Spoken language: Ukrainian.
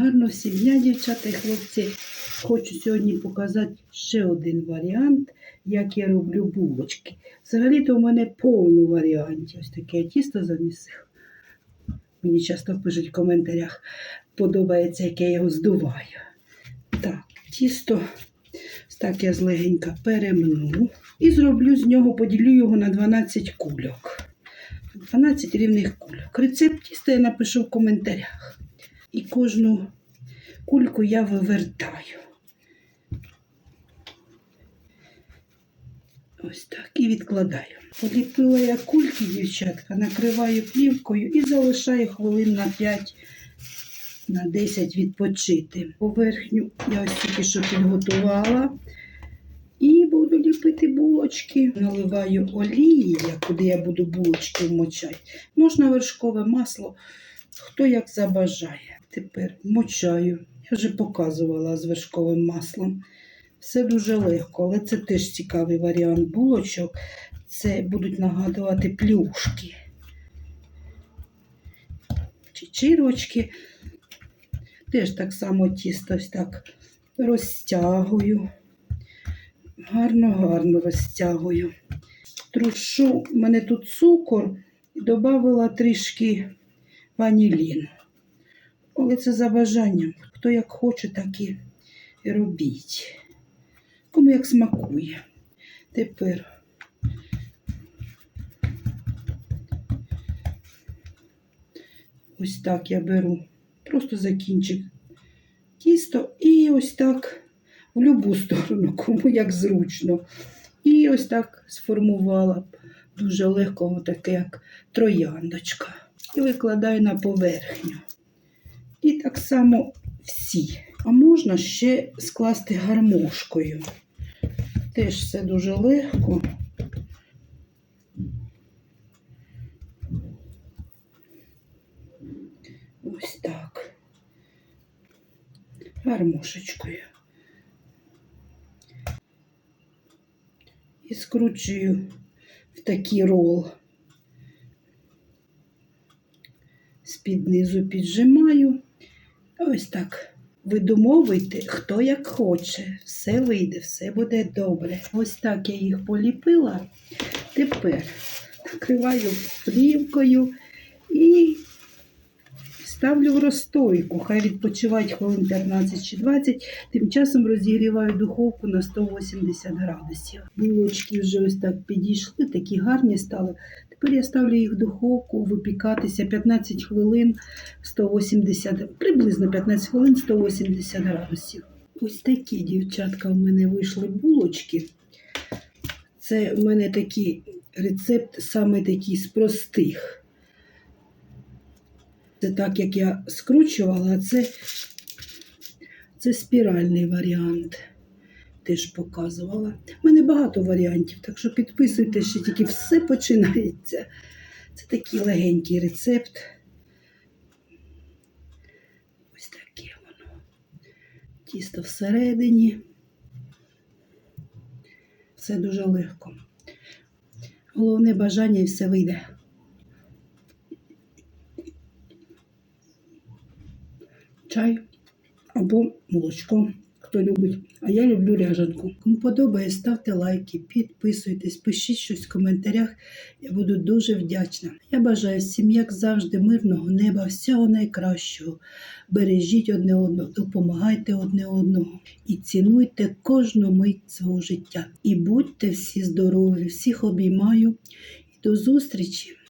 гарно всім дня, дівчата і хлопці. Хочу сьогодні показати ще один варіант, як я роблю булочки. Взагалі-то у мене повно варіантів. Ось таке я тісто замісив. Мені часто пишуть в коментарях, подобається, як я його здуваю. Так, тісто так я злегенька перемну і зроблю з нього, поділю його на 12 кульок. 12 рівних кульок. Рецепт тіста я напишу в коментарях. І кожну кульку я вивертаю. Ось так і відкладаю. Поліпила я кульки, дівчатка, накриваю плівкою і залишаю хвилин на 5 на 10 відпочити. Поверхню я ось тільки що підготувала. І буду ліпити булочки. Наливаю олії, куди я буду булочки вмочати. Можна вершкове масло, хто як забажає. Тепер вмочаю. Я вже показувала з вершковим маслом. Все дуже легко, але це теж цікавий варіант булочок. Це будуть нагадувати плюшки. Чи чирочки. Теж так само тісто так розтягую. Гарно-гарно розтягую. Трушу, в мене тут цукор і додала трішки ваніліну. Але це за бажанням. Хто як хоче, так і робіть. Кому як смакує. Тепер ось так я беру просто закінчик тісто і ось так в любу сторону, кому як зручно. І ось так сформувала дуже легко, таке як трояндочка. І викладаю на поверхню. І так само всі. А можна ще скласти гармошкою. Теж все дуже легко. Ось так. Гармошечкою. І скручую в такий рол. З-під низу піджимаю. Ось так. Ви домовуйте, хто як хоче. Все вийде, все буде добре. Ось так я їх поліпила. Тепер накриваю плівкою і ставлю в розстойку. Хай відпочивають хвилин 15 чи 20. Тим часом розігріваю духовку на 180 градусів. Булочки вже ось так підійшли, такі гарні стали. Тепер я ставлю їх в духовку випікатися 15 хвилин 180, приблизно 15 хвилин 180 градусів. Ось такі, дівчатка, в мене вийшли булочки. Це в мене такий рецепт, саме такий з простих. Це так, як я скручувала, це, це спіральний варіант. Теж показувала. У мене багато варіантів, так що підписуйте, що тільки все починається. Це такий легенький рецепт. Ось таке воно. Тісто всередині. Все дуже легко. Головне бажання і все вийде. Чай або молочко хто любить. А я люблю ряжанку. Кому подобає, ставте лайки, підписуйтесь, пишіть щось в коментарях. Я буду дуже вдячна. Я бажаю всім, як завжди, мирного неба, всього найкращого. Бережіть одне одного, допомагайте одне одному і цінуйте кожну мить свого життя. І будьте всі здорові, всіх обіймаю і до зустрічі!